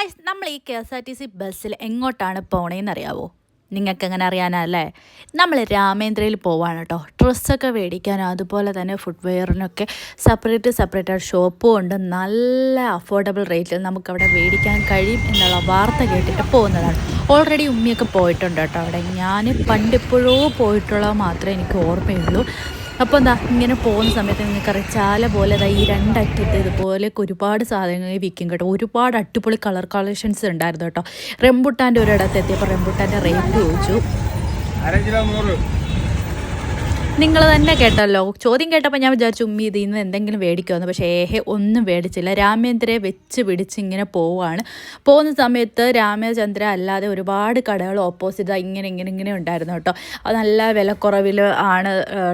Guys നമ്മൾ ഈ K S R T C ബസ്സിൽ എങ്ങോട്ടാണ് പോണേന്ന് അറിയാവോ നിങ്ങൾക്ക് എങ്ങനെ അറിയാനല്ലേ? നമ്മൾ രാമേന്ദ്രയിൽ പോവാണ് കേട്ടോ ഡ്രസ്സൊക്കെ മേടിക്കാനും അതുപോലെ തന്നെ ഫുട്വെയറിനൊക്കെ സെപ്പറേറ്റ് സെപ്പറേറ്റ് ഷോപ്പും ഉണ്ട്. നല്ല അഫോർഡബിൾ റേറ്റിൽ നമുക്കവിടെ മേടിക്കാൻ കഴിയും എന്നുള്ള വാർത്ത കേട്ടിട്ട് പോകുന്നതാണ്. ഓൾറെഡി ഉമ്മിയൊക്കെ പോയിട്ടുണ്ട് കേട്ടോ അവിടെ. ഞാൻ പണ്ടിപ്പോഴോ പോയിട്ടുള്ളത് മാത്രമേ എനിക്ക് ഓർമ്മയുള്ളൂ. അപ്പോൾ എന്താ ഇങ്ങനെ പോകുന്ന സമയത്ത് നിങ്ങൾക്കറിയാം ചാല പോലെ അതായത് ഈ രണ്ടറ്റത്ത് ഇതുപോലെ ഒരുപാട് സാധനങ്ങൾ വിൽക്കും കേട്ടോ. ഒരുപാട് അടിപൊളി കളർ കളക്ഷൻസ് ഉണ്ടായിരുന്നു കേട്ടോ. റെമ്പുട്ടാന്റെ ഒരിടത്ത് എത്തിയപ്പോൾ റെമ്പുട്ടാന്റെ റേറ്റ് ചോദിച്ചു. നിങ്ങൾ തന്നെ കേട്ടല്ലോ. ചോദ്യം കേട്ടപ്പോൾ ഞാൻ വിചാരിച്ചു ഉമ്മി ഇതിൽ നിന്ന് എന്തെങ്കിലും മേടിക്കുമെന്ന് പക്ഷേ ഏഹെ ഒന്നും മേടിച്ചില്ല രാമേന്ദ്രയെ വെച്ച് പിടിച്ച് ഇങ്ങനെ പോവുകയാണ് പോകുന്ന സമയത്ത് രാമചന്ദ്ര അല്ലാതെ ഒരുപാട് കടകൾ ഓപ്പോസിറ്റ് ഇങ്ങനെ ഇങ്ങനെ ഇങ്ങനെ ഉണ്ടായിരുന്നു കേട്ടോ. അത് നല്ല വിലക്കുറവിൽ ആണ്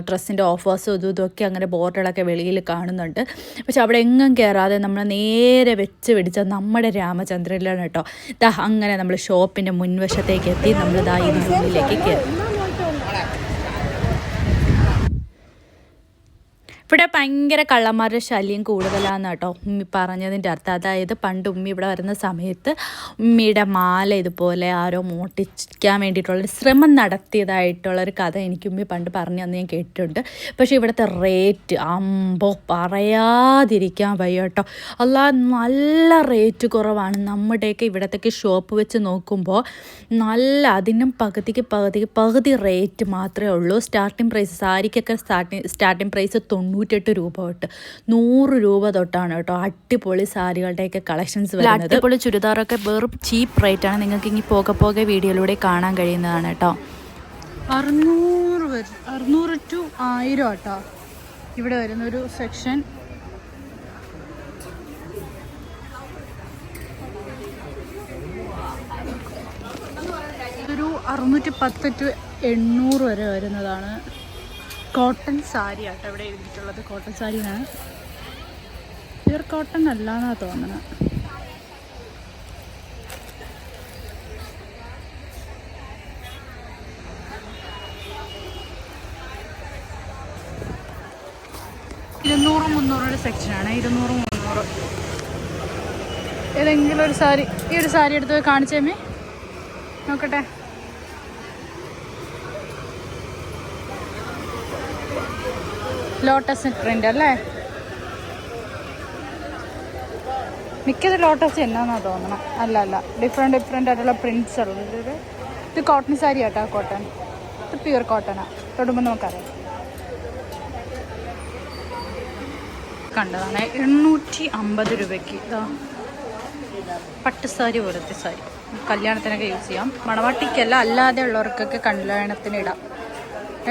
ഡ്രസ്സിന്റെ ഓഫേഴ്സും ഇതും ഇതൊക്കെ അങ്ങനെ ബോർഡുകളൊക്കെ വെളിയിൽ കാണുന്നുണ്ട്. പക്ഷെ അവിടെ എങ്ങും കയറാതെ നമ്മൾ നേരെ വെച്ച് പിടിച്ച നമ്മുടെ രാമചന്ദ്രനിലാണ് കേട്ടോ. ദാ അങ്ങനെ നമ്മൾ ഷോപ്പിന്റെ മുൻവശത്തേക്ക് എത്തി. നമ്മൾ ദാ ഇതിനുള്ളിലേക്ക് കയറി ഇവിടെ ഭയങ്കര കള്ളന്മാരുടെ ശല്യം കൂടുതലാന്ന് കേട്ടോ ഉമ്മി പറഞ്ഞതിന്റെ അർത്ഥം. അതായത് പണ്ട് ഉമ്മി ഇവിടെ വരുന്ന സമയത്ത് ഉമ്മിയുടെ മാല ഇതുപോലെ ആരോ മോട്ടിക്കാൻ വേണ്ടിയിട്ടുള്ളൊരു ശ്രമം നടത്തിയതായിട്ടുള്ളൊരു കഥ എനിക്ക് ഉമ്മി പണ്ട് പറഞ്ഞു തന്ന് ഞാൻ കേട്ടിട്ടുണ്ട്. പക്ഷേ ഇവിടുത്തെ റേറ്റ് അമ്പോ പറയാതിരിക്കാൻ വയ്യ കേട്ടോ. അല്ല നല്ല റേറ്റ് കുറവാണ്. നമ്മുടെയൊക്കെ ഇവിടത്തേക്ക് ഷോപ്പ് വെച്ച് നോക്കുമ്പോൾ നല്ല അതിനും പകുതിക്ക് പകുതിക്ക് പകുതി റേറ്റ് മാത്രമേ ഉള്ളൂ. സ്റ്റാർട്ടിംഗ് പ്രൈസ് സാരിക്കൊക്കെ സ്റ്റാർട്ടിങ് സ്റ്റാർട്ടിംഗ് പ്രൈസ് തൊണ്ണൂറ്റെട്ട് രൂപ തൊട്ട് നൂറ് രൂപ തൊട്ടാണ് കേട്ടോ അടിപൊളി സാരികളുടെയൊക്കെ കളക്ഷൻസ് വരുന്നത്. അടിപൊളി ചുരിദാറൊക്കെ വെറും ചീപ്പ് റേറ്റാണ് ആണ്. നിങ്ങൾക്ക് ഇനി പോകെ പോകെ വീഡിയോയിലൂടെ കാണാൻ കഴിയുന്നതാണ് കേട്ടോ. അറുന്നൂറ് വരും അറുന്നൂറ് ടു ആയിരം കേട്ടോ ഇവിടെ വരുന്ന ഒരു സെക്ഷൻ ഇതൊരു അറുന്നൂറ്റി പത്ത് ടു എണ്ണൂറ് വരെ വരുന്നതാണ്. കോട്ടൺ സാരി ആട്ടോ ഇവിടെ എഴുതിയിട്ടുള്ളത്. കോട്ടൺ സാരിയാണ് പ്യുർ കോട്ടൺ അല്ലാന്നാ തോന്നുന്നത് ഇരുന്നൂറ് മുന്നൂറിന്റെ സെക്ഷനാണ് ഇരുന്നൂറ് മുന്നൂറ്. ഏതെങ്കിലും ഒരു സാരി ഈ ഒരു സാരി എടുത്ത് കാണിച്ചേമേ. നോക്കട്ടെ. ലോട്ടസ് പ്രിന്റ് അല്ലേ? മിക്കത് ലോട്ടസ് എന്നാന്നാ തോന്നണം. അല്ല അല്ല. ഡിഫറെന്റ് ഡിഫറെന്റ് ആയിട്ടുള്ള പ്രിന്റ്സ് ഉള്ളത്. ഇത് കോട്ടൺ സാരി ആട്ടോ കോട്ടൺ ഇത് പ്യുവർ കോട്ടണാണ് തൊടുമ്പോൾ നമുക്കറിയാം. കണ്ടതാണ്. എണ്ണൂറ്റി അമ്പത് രൂപയ്ക്ക് ഇതാ. പട്ടുസാരി പോലത്തെ സാരി കല്യാണത്തിനൊക്കെ യൂസ് ചെയ്യാം. മണവാട്ടിക്കല്ല അല്ലാതെ ഉള്ളവർക്കൊക്കെ കല്യാണത്തിന് ഇടാം.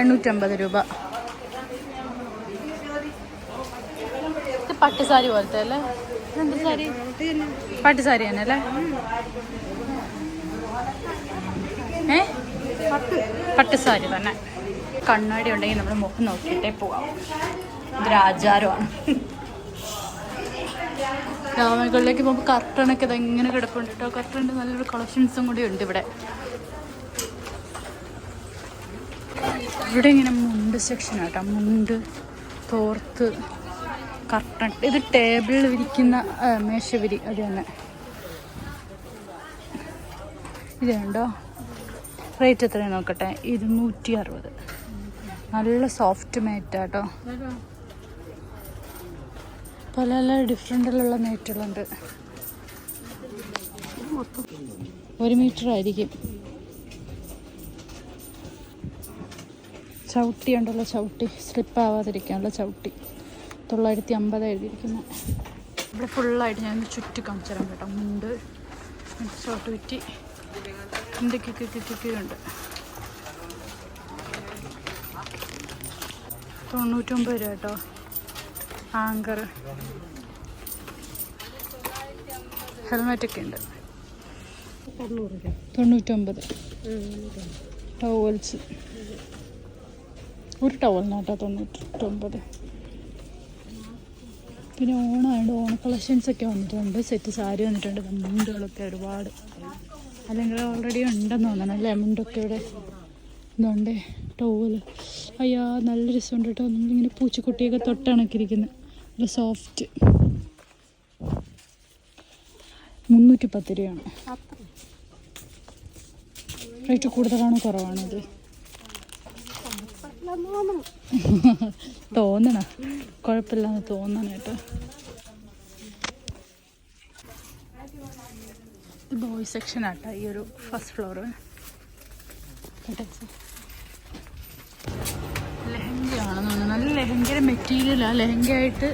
എണ്ണൂറ്റമ്പത് രൂപ. പട്ടുസാരി പോലത്തെ അല്ലേ? പട്ടുസാരി തന്നെ അല്ലേ? ഏ? പട്ടുസാരി തന്നെ. കണ്ണാടി ഉണ്ടെങ്കിൽ നമ്മൾ മുഖം നോക്കിയിട്ടേ പോവാം. ഇതൊരു ആചാരമാണ്. രാമകളിലേക്ക് പോകുമ്പോൾ കർട്ടണൊക്കെ ഇതെങ്ങനെ കിടപ്പുണ്ട് കേട്ടോ. കർട്ടണിന്റെ നല്ലൊരു കളക്ഷൻസും കൂടി ഉണ്ട് ഇവിടെ. ഇവിടെ ഇങ്ങനെ മുണ്ട് സെക്ഷൻ ആട്ടോ മുണ്ട് തോർത്ത് കർട്ടൺ ഇത് ടേബിളിൽ വിരിക്കുന്ന മേശവിരി. അത് തന്നെ. ഇത് കണ്ടോ? റേറ്റ് എത്രയാണ് നോക്കട്ടെ? ഇരുന്നൂറ്റി അറുപത് നല്ല സോഫ്റ്റ് മേറ്റ് ആട്ടോ പല പല ഡിഫറെന്റിലുള്ള മേറ്റുകളുണ്ട് ഒരു മീറ്റർ ആയിരിക്കും. ചവിട്ടി ഉണ്ടല്ലോ ചവിട്ടി. സ്ലിപ്പ് ആവാതിരിക്കാനുള്ള ചവിട്ടി. തൊള്ളായിരത്തി അമ്പത് എഴുതിയിരിക്കുന്നത് ഇവിടെ ഫുള്ളായിട്ട് ഞാൻ ചുറ്റി കാണിച്ചു തരാം കേട്ടോ. മുണ്ട് ഷോർട്ട് വിറ്റി ഇന്ത്യക്കൊക്കെ ഉണ്ട്. തൊണ്ണൂറ്റൊമ്പത് രൂപ കേട്ടോ. ആങ്കർ. ഹെൽമെറ്റൊക്കെ ഉണ്ട്. തൊണ്ണൂറ്റൊമ്പത്. ടവൽസ്. ഒരു ടവൽ ടവലിനാട്ടോ തൊണ്ണൂറ്റൊമ്പത്. പിന്നെ ഓണമായത് ഓണ കളക്ഷൻസ് ഒക്കെ വന്നിട്ടുണ്ട്. സെറ്റ് സാരി വന്നിട്ടുണ്ട്. മുണ്ടുകളൊക്കെ ഒരുപാട്. അല്ലെങ്കിൽ ഓൾറെഡി ഉണ്ടെന്ന് തോന്നണം അല്ലേ? മുണ്ടൊക്കെ ഇവിടെ ഇതുണ്ട്. ടോവൽ അയ്യാ നല്ല രസമുണ്ട് കേട്ടോ. നമ്മളിങ്ങനെ പൂച്ചക്കുട്ടിയൊക്കെ തൊട്ടണക്കിരിക്കുന്നത് നല്ല സോഫ്റ്റ് മുന്നൂറ്റി പത്ത് രൂപയാണ്. റേറ്റ് കൂടുതലാണോ കുറവാണോ ഇത്? തോന്നണ. കുഴപ്പമില്ലാന്ന് തോന്നണ കേട്ടോ. ഇത് ബോയ് സെക്ഷൻ ആട്ടോ ഈ ഒരു ഫസ്റ്റ് ഫ്ലോർ ലെഹങ്കയാണെന്ന് നല്ല ലെഹങ്കയുടെ മെറ്റീരിയലാണ് ലെഹങ്കയായിട്ട്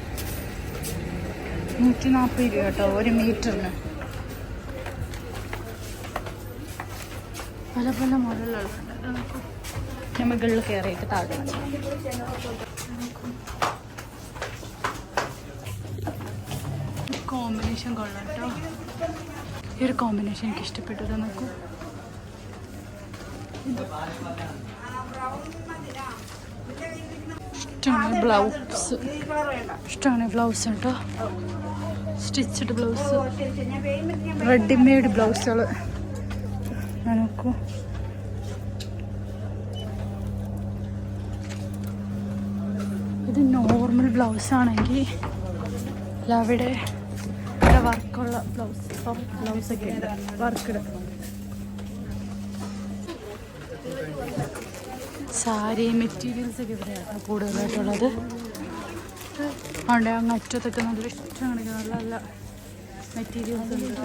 നൂറ്റി നാൽപ്പത് രൂപ കേട്ടോ ഒരു മീറ്ററിന്. പല പല നോക്കൂ. ഞാൻ മുകളിൽ കയറിയിട്ട് താഴെ കോമ്പിനേഷൻ കൊള്ളാം കേട്ടോ ഈ ഒരു കോമ്പിനേഷൻ എനിക്ക് ഇഷ്ടപ്പെട്ടു ഇത് നോക്കൂ. ഇഷ്ടമാണ് ബ്ലൗസ് ഇഷ്ടമാണ് ബ്ലൗസ് കേട്ടോ സ്റ്റിച്ചഡ് ബ്ലൗസ് റെഡിമെയ്ഡ് ബ്ലൗസുകൾ നോക്കൂ ഇത് നോർമൽ ബ്ലൗസ് ആണെങ്കിൽ അവിടെ ഇവിടെ വർക്കുള്ള ബ്ലൗസ് ബ്ലൗസ് ഒക്കെ ഉണ്ട്. വർക്കിട്. സാരി മെറ്റീരിയൽസ് ഒക്കെ ഇവിടെയാണ് കൂടുതലായിട്ടുള്ളത്. അവിടെ അങ്ങ് അറ്റത്തൊക്കെ നല്ല ഇഷ്ടമാണ് നല്ല നല്ല മെറ്റീരിയൽസ് ഉണ്ട്.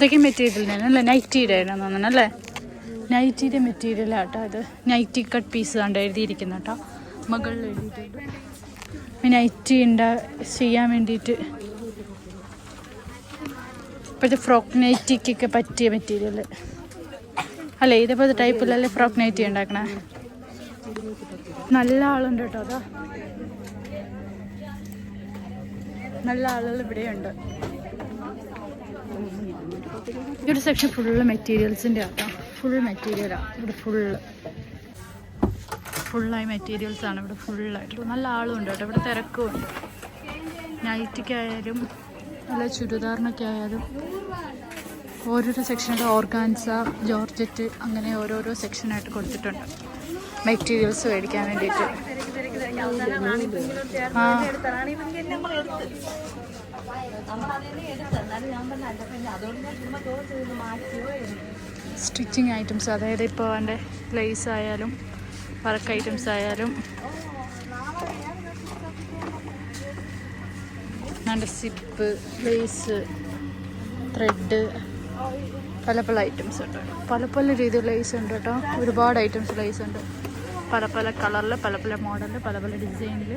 ഇതൊക്കെ മെറ്റീരിയൽ അല്ലേ നൈറ്റിയുടെ തോന്നുന്നു അല്ലേ? നൈറ്റിയുടെ മെറ്റീരിയൽ ആട്ടോ ഇത്. നൈറ്റി കട്ട് പീസ് കണ്ട് എഴുതിയിരിക്കുന്ന കേട്ടോ. മകളിൽ എഴുതിയിട്ടുണ്ട്. നൈറ്റി ഉണ്ടാ ചെയ്യാൻ വേണ്ടിയിട്ട് ഇപ്പോഴത്തെ ഫ്രോക്ക് നൈറ്റിക്കൊക്കെ പറ്റിയ മെറ്റീരിയൽ അല്ലേ ഇതേപോലത്തെ ടൈപ്പിലല്ലേ ഫ്രോക്ക് നൈറ്റി ഉണ്ടാക്കണേ? നല്ല ആളുണ്ട് കേട്ടോ അതാ. നല്ല ആളുകൾ ഇവിടെയുണ്ട്. ഒരു സെക്ഷൻ ഫുള്ള് മെറ്റീരിയൽസിന്റെ ആട്ടോ. ഫുൾ മെറ്റീരിയലാണ് ഇവിടെ ഫുള്ള് ഫുള്ളായി മെറ്റീരിയൽസാണ് ഇവിടെ ഫുള്ളായിട്ട് നല്ല ആളും ഉണ്ട് കേട്ടോ. ഇവിടെ തിരക്കും ഉണ്ട് നൈറ്റിക്കായാലും നല്ല ചുരിദാറിനൊക്കെ ആയാലും ഓരോരോ സെക്ഷനിൽ ഓർഗാൻസ ജോർജറ്റ് അങ്ങനെ ഓരോരോ സെക്ഷനായിട്ട് കൊടുത്തിട്ടുണ്ട്. മെറ്റീരിയൽസ് മേടിക്കാൻ വേണ്ടിയിട്ട്. ആ. സ്റ്റിച്ചിങ് ഐറ്റംസ് അതായത് ഇപ്പോൾ എന്റെ ലേസ് ആയാലും വർക്ക് ഐറ്റംസ് ആയാലും. അതിന്റെ സിപ്പ് ലേസ് ത്രെഡ് പല പല ഐറ്റംസ് ഉണ്ട്. പല പല രീതിയിൽ ലേസ് ഉണ്ട് കേട്ടോ. ഒരുപാട് ഐറ്റംസ് ലേസ് ഉണ്ട്. പല പല കളറിൽ പല പല മോഡലിൽ പല പല ഡിസൈനിൽ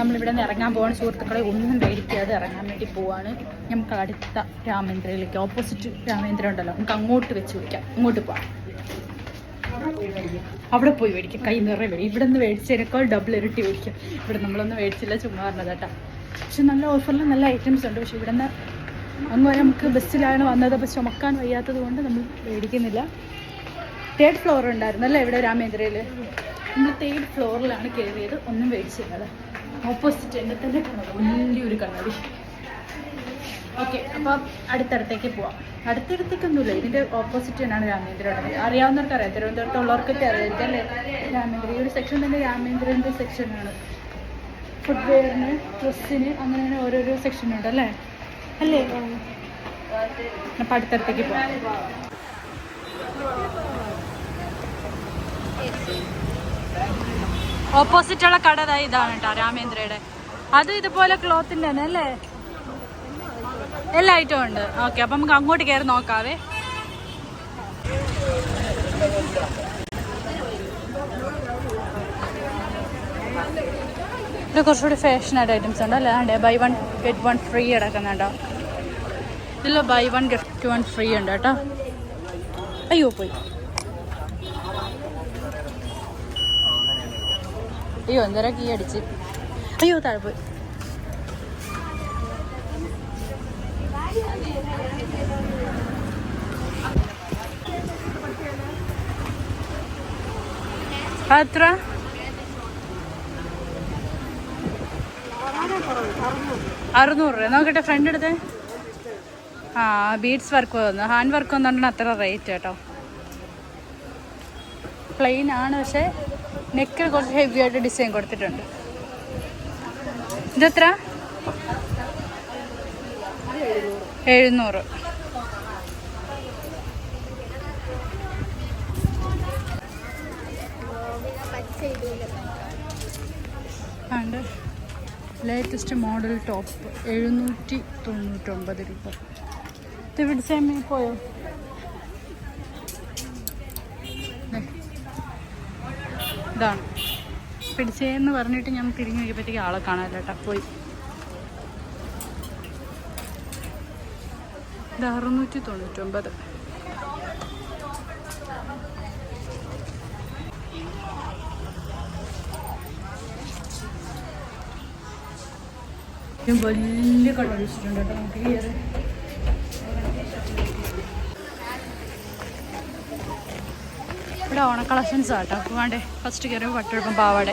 നമ്മളിവിടെ നിന്ന് ഇറങ്ങാൻ പോവാണ്. സുഹൃത്തുക്കളെ ഒന്നും പേടിക്കാതെ ഇറങ്ങാൻ വേണ്ടി പോവാണ്. നമുക്ക് അടുത്ത രാമേന്ദ്രയിലേക്ക് ഓപ്പോസിറ്റ് രാമേന്ദ്ര ഉണ്ടല്ലോ. നമുക്ക് അങ്ങോട്ട് വെച്ച് വയ്ക്കാം അങ്ങോട്ട് പോവാം. അവിടെ പോയി മേടിക്കാം. കൈ നിറയെ മേടിക്കും. ഇവിടെ നിന്ന് മേടിച്ചതിനേക്കാൾ ഡബിൾ ഇരട്ടി മേടിക്കാം. ഇവിടെ നമ്മളൊന്നും മേടിച്ചില്ല ചുമ്മാ പറഞ്ഞത് കേട്ടോ. പക്ഷെ നല്ല ഓഫറിൽ നല്ല ഐറ്റംസ് ഉണ്ട്. പക്ഷെ ഇവിടെ നിന്ന് അങ്ങ് വരെ നമുക്ക് ബസ്സിലാണ് വന്നത്. അപ്പോൾ ചുമക്കാൻ വയ്യാത്തത് കൊണ്ട് നമ്മൾ മേടിക്കുന്നില്ല. തേർഡ് ഫ്ലോർ ഉണ്ടായിരുന്നല്ലേ ഇവിടെ രാമേന്ദ്രയിൽ നമ്മൾ തേർഡ് ഫ്ലോറിലാണ് കയറിയത്. ഒന്നും മേടിച്ചില്ല. ഓപ്പോസിറ്റ് എന്റെ തന്നെ കണ്ണത് വലിയൊരു കണ്ണാടി. ഓക്കെ അപ്പോൾ അടുത്തടുത്തേക്ക് പോവാം. അടുത്തടുത്തേക്കൊന്നുമില്ല. ഇതിന്റെ ഓപ്പോസിറ്റ് തന്നെയാണ് രാമേന്ദ്ര അറിയാവുന്നവർക്ക് അറിയാം. തിരുവനന്തപുരത്തുള്ളവർക്കൊക്കെ അറിയാം അല്ലേ? രാമേന്ദ്ര ഈ ഒരു സെക്ഷൻ തന്നെ രാമേന്ദ്രന്റെ സെക്ഷനാണ് ഫുട്വെയറിന് ഡ്രസ്സിന് അങ്ങനെ അങ്ങനെ ഓരോരോ സെക്ഷൻ ഉണ്ട് അല്ലേ? അല്ലേ? അപ്പം അടുത്തടുത്തേക്ക് പോവാം. ഓപ്പോസിറ്റ് ഉള്ള കട ഇതാണ് കേട്ടോ രാമേന്ദ്രയുടെ. അത് ഇതുപോലെ ക്ലോത്തിന്റെ തന്നെ അല്ലേ? എല്ലാ ഐറ്റവും ഉണ്ട്. ഓക്കെ അപ്പം നമുക്ക് അങ്ങോട്ട് കയറി നോക്കാവേ. ഇത് കുറച്ചുകൂടി ഫാഷനായിട്ട് ഐറ്റംസ് ഉണ്ട് അല്ലേ? Buy one get one free കിടക്കുന്നുണ്ടോ ഇതിൽ buy one get one free ഉണ്ട് കേട്ടോ അയ്യോ പോയി. അയ്യോ എന്തോരാ കീ അടിച്ച്. അയ്യോ താഴെ പോയി എത്ര അറുന്നൂറ് രൂപ. നോക്കട്ടെ ഫ്രണ്ട് എടുത്തേ? ആ ബീഡ്സ് വർക്ക് വന്നു. ഹാൻഡ് വർക്ക് വന്നുകൊണ്ടാണ് അത്ര റേറ്റ് കേട്ടോ. പ്ലെയിൻ ആണ് പക്ഷേ നെക്കിൽ കുറച്ച് ഹെവി ആയിട്ട് ഡിസൈൻ കൊടുത്തിട്ടുണ്ട്. ഇതെത്ര? എഴുന്നൂറ്. ആണ്ട് ലേറ്റസ്റ്റ് മോഡൽ ടോപ്പ് എഴുന്നൂറ്റി തൊണ്ണൂറ്റൊമ്പത് രൂപ. ഇത് പിടിച്ചമ്മ പോയോ? ഇതാണ്. പിടിച്ചേന്ന് പറഞ്ഞിട്ട് ഞാൻ തിരിഞ്ഞു നോക്കിയപ്പോഴത്തേക്ക് ആളെ കാണാനില്ല കേട്ടോ പോയി. ഇത് അറുന്നൂറ്റി തൊണ്ണൂറ്റൊമ്പത് വലിയ കട വെച്ചിട്ടുണ്ട് കേട്ടോ നമുക്ക് കയറി ഇവിടെ ഓണ കളക്ഷൻസ് ആട്ടോ വേണ്ടേ ഫസ്റ്റ് കയറി പട്ടെടുപ്പം പാവാടെ.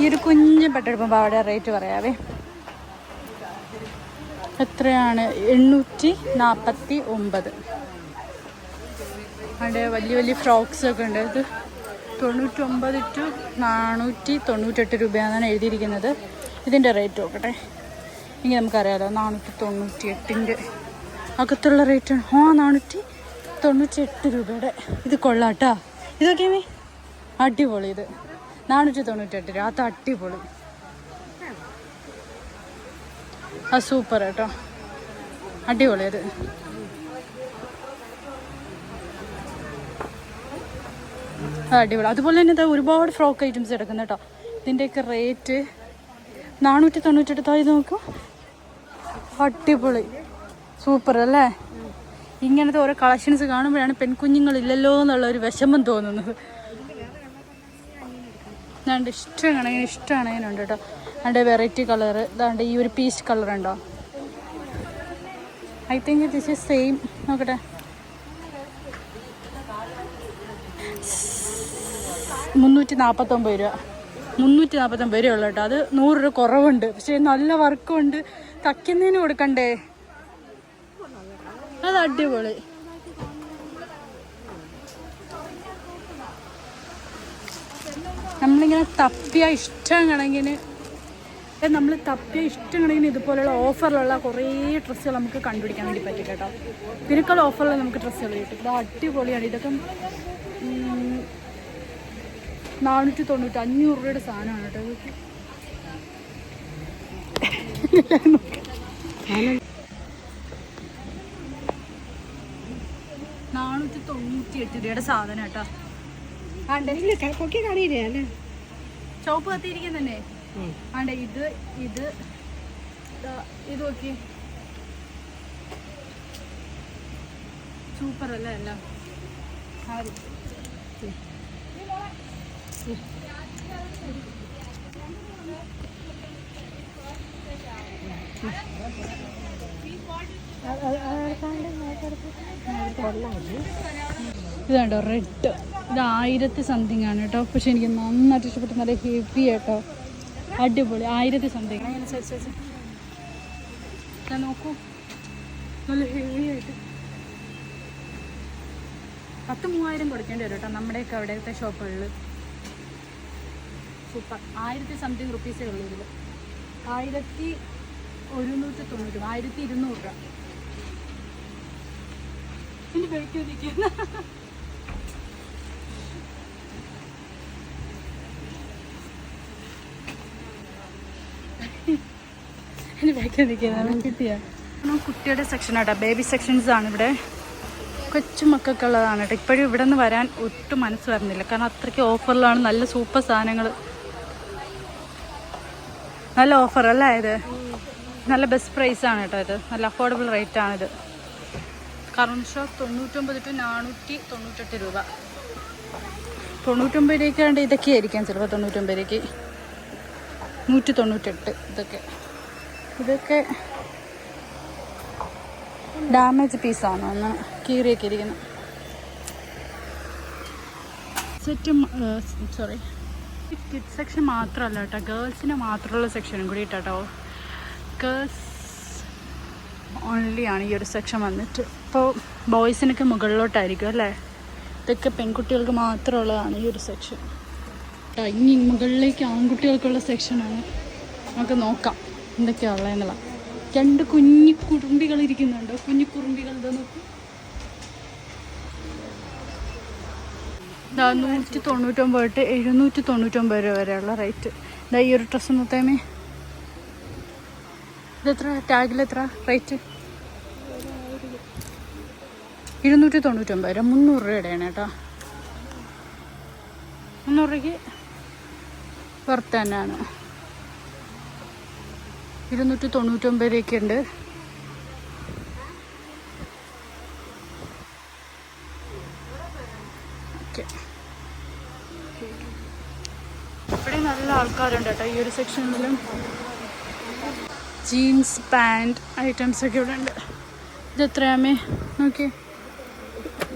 ഈ ഒരു കുഞ്ഞ് പട്ടെടുപ്പം പാവാടെ റേറ്റ് പറയാവേ. എത്രയാണ്? എണ്ണൂറ്റി നാൽപ്പത്തി ഒമ്പത് അവിടെ വലിയ വലിയ ഫ്രോക്സ് ഒക്കെ ഉണ്ട്. ഇത് തൊണ്ണൂറ്റൊമ്പത് ടു നാനൂറ്റി തൊണ്ണൂറ്റെട്ട് രൂപയാണെന്നാണ് എഴുതിയിരിക്കുന്നത്. ഇതിന്റെ റേറ്റ് നോക്കട്ടെ. ഇനി നമുക്കറിയാലോ നാനൂറ്റി തൊണ്ണൂറ്റി എട്ടിന്റെ അകത്തുള്ള റേറ്റ് ആ നാനൂറ്റി തൊണ്ണൂറ്റി എട്ട് രൂപയുടെ. ഇത് കൊള്ളാട്ടാ. ഇതൊക്കെ അടിപൊളി ഇത്. നാനൂറ്റി തൊണ്ണൂറ്റെട്ട് രൂപ. അത് അടിപൊളി. ആ സൂപ്പർ കേട്ടോ. അടിപൊളി അത് അടിപൊളി. അതുപോലെ തന്നെ ഇതാ ഒരുപാട് ഫ്രോക്ക് ഐറ്റംസ് എടുക്കുന്ന കേട്ടോ. ഇതിന്റെയൊക്കെ റേറ്റ് നാനൂറ്റി തൊണ്ണൂറ്റെട്ട് താഴെ നോക്കൂ. അടിപൊളി. സൂപ്പർ അല്ലേ? ഇങ്ങനത്തെ ഓരോ കളക്ഷൻസ് കാണുമ്പോഴാണ് പെൺകുഞ്ഞുങ്ങളില്ലല്ലോ എന്നുള്ള ഒരു വിഷമം തോന്നുന്നത്. ഇതാണ്ട് ഇഷ്ടം കണക്കിന് ഇഷ്ടം കണക്കിനുണ്ട് കേട്ടോ. അതിന്റെ വെറൈറ്റി കളർ ഇതാണ്ട് ഈ ഒരു പീച്ച് കളർ ഉണ്ടോ? I think this is same നോക്കട്ടെ. മുന്നൂറ്റി നാൽപ്പത്തൊമ്പത് രൂപ. മുന്നൂറ്റി നാൽപ്പത്തൊമ്പത് രൂപ ഉള്ളു കേട്ടോ. അത് നൂറ് രൂപ കുറവുണ്ട്. പക്ഷേ നല്ല വർക്കുണ്ട് തയ്ക്കുന്നതിന് കൊടുക്കണ്ടേ? അത് അടിപൊളി. നമ്മളിങ്ങനെ തപ്പിയ ഇഷ്ടം കണക്കിന് നമ്മൾ തപ്പിയ ഇഷ്ടം കണക്കിന് ഇതുപോലെയുള്ള ഓഫറിലുള്ള കുറേ ഡ്രസ്സുകൾ നമുക്ക് കണ്ടുപിടിക്കാൻ വേണ്ടി പറ്റും കേട്ടോ. ഇതിനേക്കാൾ ഓഫറിൽ നമുക്ക് ഡ്രസ്സുകൾ കിട്ടും. ഇത് അടിപൊളിയാണ്. ഇതൊക്കെ നാനൂറ്റി തൊണ്ണൂറ്റി അഞ്ഞൂറ് രൂപയുടെ സാധനമാണ് കേട്ടോ. നാനൂറ്റി തൊണ്ണൂറ്റി എട്ട് രൂപയുടെ സാധനം കേട്ടോ. ചുവപ്പ് കത്തിയിരിക്കും തന്നെ. ആണ്ടെ ഇത് ഇത് ഇത് നോക്കി സൂപ്പർ അല്ലേ എല്ലാം? ആര്? ഇതുണ്ടോ റെഡ് ഇത് ആയിരത്തി സംതിങ് ആണ് കേട്ടോ. പക്ഷെ എനിക്ക് നന്നായിട്ട് ഇഷ്ടപ്പെട്ടു. നല്ല ഹെവി കേട്ടോ അടിപൊളി. ആയിരത്തി സംതിങ് ഞാൻ നോക്കൂ. നല്ല ഹെവി ആയിട്ട്. പത്ത് മൂവായിരം കൊടുക്കേണ്ടി വരും കേട്ടോ നമ്മുടെയൊക്കെ അവിടെത്തെ ഷോപ്പുകളിൽ സൂപ്പർ. ആയിരത്തി സംതിങ് റുപ്പീസേ ഉള്ളൂ ഇതിൽ ആയിരത്തി ഒരുന്നൂറ്റി തൊണ്ണൂറ് രൂപ. ആയിരത്തി ഇരുന്നൂറ് രൂപ. നിൽക്കുന്നത് കിട്ടിയ. കുട്ടിയുടെ സെക്ഷൻ ആട്ടോ. ബേബി സെക്ഷൻസ് ആണ് ഇവിടെ. കൊച്ചു മക്കൾക്കുള്ളതാണ് കേട്ടോ. ഇപ്പോഴും ഇവിടെ നിന്ന് വരാൻ ഒട്ടും മനസ്സ് വരുന്നില്ല. കാരണം അത്രയ്ക്ക് ഓഫറിലാണ് നല്ല സൂപ്പർ സാധനങ്ങൾ. നല്ല ഓഫർ അല്ലേ ഇത്? നല്ല ബെസ്റ്റ് പ്രൈസ് ആണ് കേട്ടോ ഇത്. നല്ല അഫോർഡബിൾ റേറ്റ് ആണിത് കറണ്ട് ഷോ തൊണ്ണൂറ്റൊമ്പത് ടു നാനൂറ്റി തൊണ്ണൂറ്റെട്ട് രൂപ. തൊണ്ണൂറ്റൊമ്പത് രൂപയ്ക്കാണ്ട് ഇതൊക്കെ ആയിരിക്കാം ചിലപ്പോൾ തൊണ്ണൂറ്റൊമ്പത് രൂപയ്ക്ക് നൂറ്റി തൊണ്ണൂറ്റെട്ട് ഇതൊക്കെ. ഇതൊക്കെ ഡാമേജ് പീസാണ് ഒന്ന് കീറിയൊക്കെ ഇരിക്കുന്നത് സെറ്റും സോറി കിഡ് സെക്ഷൻ മാത്രമല്ല കേട്ടോ. ഗേൾസിന് മാത്രമുള്ള സെക്ഷനും കൂടി കേട്ടോ ഗേൾസ് ഓൺലി ആണ് ഈ ഒരു സെക്ഷൻ വന്നിട്ട്. ഇപ്പോൾ ബോയ്സിനൊക്കെ മുകളിലോട്ടായിരിക്കും അല്ലേ? ഇതൊക്കെ പെൺകുട്ടികൾക്ക് മാത്രമുള്ളതാണ് ഈ ഒരു സെക്ഷൻ ഇനി മുകളിലേക്ക് ആൺകുട്ടികൾക്കുള്ള സെക്ഷനാണ് നമുക്ക് നോക്കാം എന്തൊക്കെയാണ് ഉള്ളതെന്നുള്ള. രണ്ട് കുഞ്ഞു കുറുമ്പികൾ ഇരിക്കുന്നുണ്ട്. കുഞ്ഞു കുറുമ്പികൾ ഇതാ നൂറ്റി തൊണ്ണൂറ്റൊമ്പത് തൊട്ട് എഴുന്നൂറ്റി തൊണ്ണൂറ്റൊമ്പത് രൂപ വരെയുള്ള റേറ്റ് ഇതാ ഈ ഒരു ഡ്രസ്സ് മൊത്തമേ. ഇതെത്ര ടാഗിൽ എത്ര? റേറ്റ് ഇരുന്നൂറ്റി തൊണ്ണൂറ്റൊമ്പത് രൂപ മുന്നൂറ് രൂപയുടെയാണ് കേട്ടോ. മുന്നൂറ് രൂപയ്ക്ക് പുറത്ത് തന്നെയാണ്. ഇരുന്നൂറ്റി തൊണ്ണൂറ്റൊമ്പത് രൂപയ്ക്ക് ഉണ്ട് ഓക്കെ. ഇവിടെ നല്ല ആൾക്കാരുണ്ട് കേട്ടോ ഈ ഒരു സെക്ഷനിലും. ജീൻസ് പാന്റ് ഐറ്റംസ് ഒക്കെ ഇവിടെ ഉണ്ട്. ഇത് എത്രയാമേ നോക്കി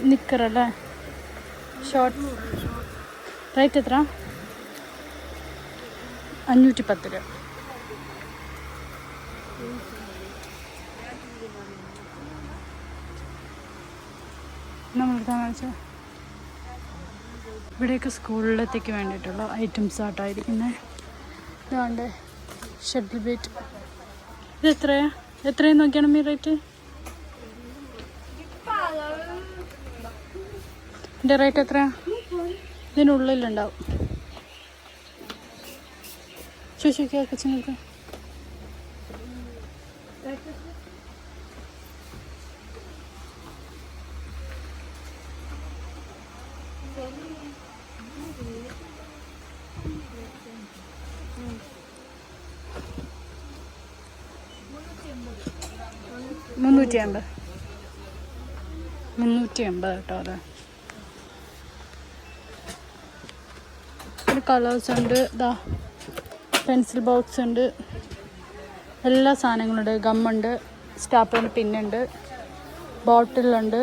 നിക്കറല്ലേ? ഷോർട്ട് റേറ്റ് എത്ര അഞ്ഞൂറ്റി പത്ത് രൂപ നമ്മളെടുത്താ കാണിച്ചത് ഇവിടെയൊക്കെ സ്കൂളിലത്തേക്ക് വേണ്ടിയിട്ടുള്ള ഐറ്റംസ് ആട്ടായിരിക്കുന്നത് ഇതാണ്ട് ഷട്ടിൽ ബേറ്റ് ഇത് എത്രയാണ് എത്രയും? നോക്കിയാണ് മീ റേറ്റ് ഇതിന്റെ റേറ്റ് എത്ര ഇതിനുള്ളിലുണ്ടാവും. ചോദിച്ചോക്കിയാ കൊച്ചുങ്ങൾക്ക് മുന്നൂറ്റി അമ്പത് മുന്നൂറ്റി അമ്പത് കേട്ടോ അതെ. ഒരു കളേഴ്സ് ഉണ്ട്. ഇതാ പെൻസിൽ ബോക്സ് ഉണ്ട്. എല്ലാ സാധനങ്ങളുണ്ട് ഗമ്മുണ്ട് സ്റ്റാപ്പിൾ പിന്നുണ്ട് ബോട്ടിലുണ്ട്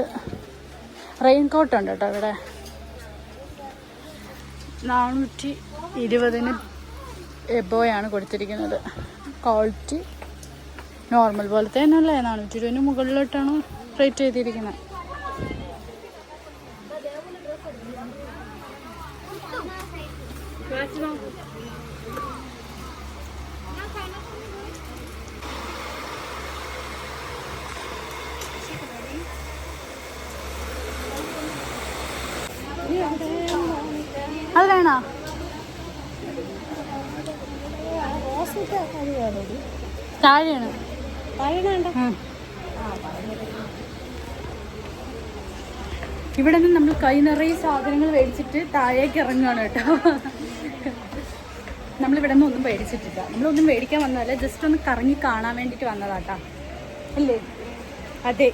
റെയിൻ കോട്ട് ഉണ്ട് കേട്ടോ ഇവിടെ. നാനൂറ്റി ഇരുപതിന് എബോയാണ് കൊടുത്തിരിക്കുന്നത്. ക്വാളിറ്റി നോർമൽ പോലത്തെ തന്നെയല്ലേ? നാനൂറ്റി ഇരുപതിന് മുകളിലോട്ടാണ് റേറ്റ് ചെയ്തിരിക്കുന്നത് അത് വേണോ? താഴെയാണ് ഉം. ഇവിടെ നിന്ന് നമ്മൾ കൈ നിറയെ സാധനങ്ങൾ മേടിച്ചിട്ട് താഴേക്ക് ഇറങ്ങുകയാണ് കേട്ടോ. നമ്മളിവിടെ നിന്ന് ഒന്നും മേടിച്ചിട്ടില്ല. നമ്മളൊന്നും മേടിക്കാൻ വന്നതല്ല ജസ്റ്റ് ഒന്ന് കറങ്ങി കാണാൻ വേണ്ടിയിട്ട് വന്നതാട്ടാ. അല്ലേ? അതെ.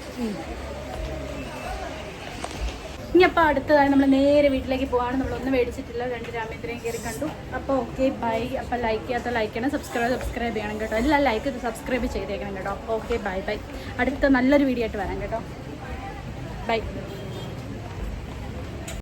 ഇനി അപ്പോൾ അടുത്തതായി നമ്മൾ നേരെ വീട്ടിലേക്ക് പോവാണ്. നമ്മളൊന്നും മേടിച്ചിട്ടില്ല. രണ്ട് രാമേന്ദ്രയും കയറി കണ്ടു. അപ്പോൾ ഓക്കെ ബൈ അപ്പോൾ ലൈക്ക് ചെയ്യാത്ത ലൈക്ക് ചെയ്യണം. സബ്സ്ക്രൈബ് സബ്സ്ക്രൈബ് ചെയ്യണം കേട്ടോ. എല്ലാം ലൈക്ക് സബ്സ്ക്രൈബ് ചെയ്തേക്കണം കേട്ടോ. ഓക്കെ ബൈ ബൈ അടുത്ത നല്ലൊരു വീഡിയോ ആയിട്ട് വരാം കേട്ടോ. ബൈ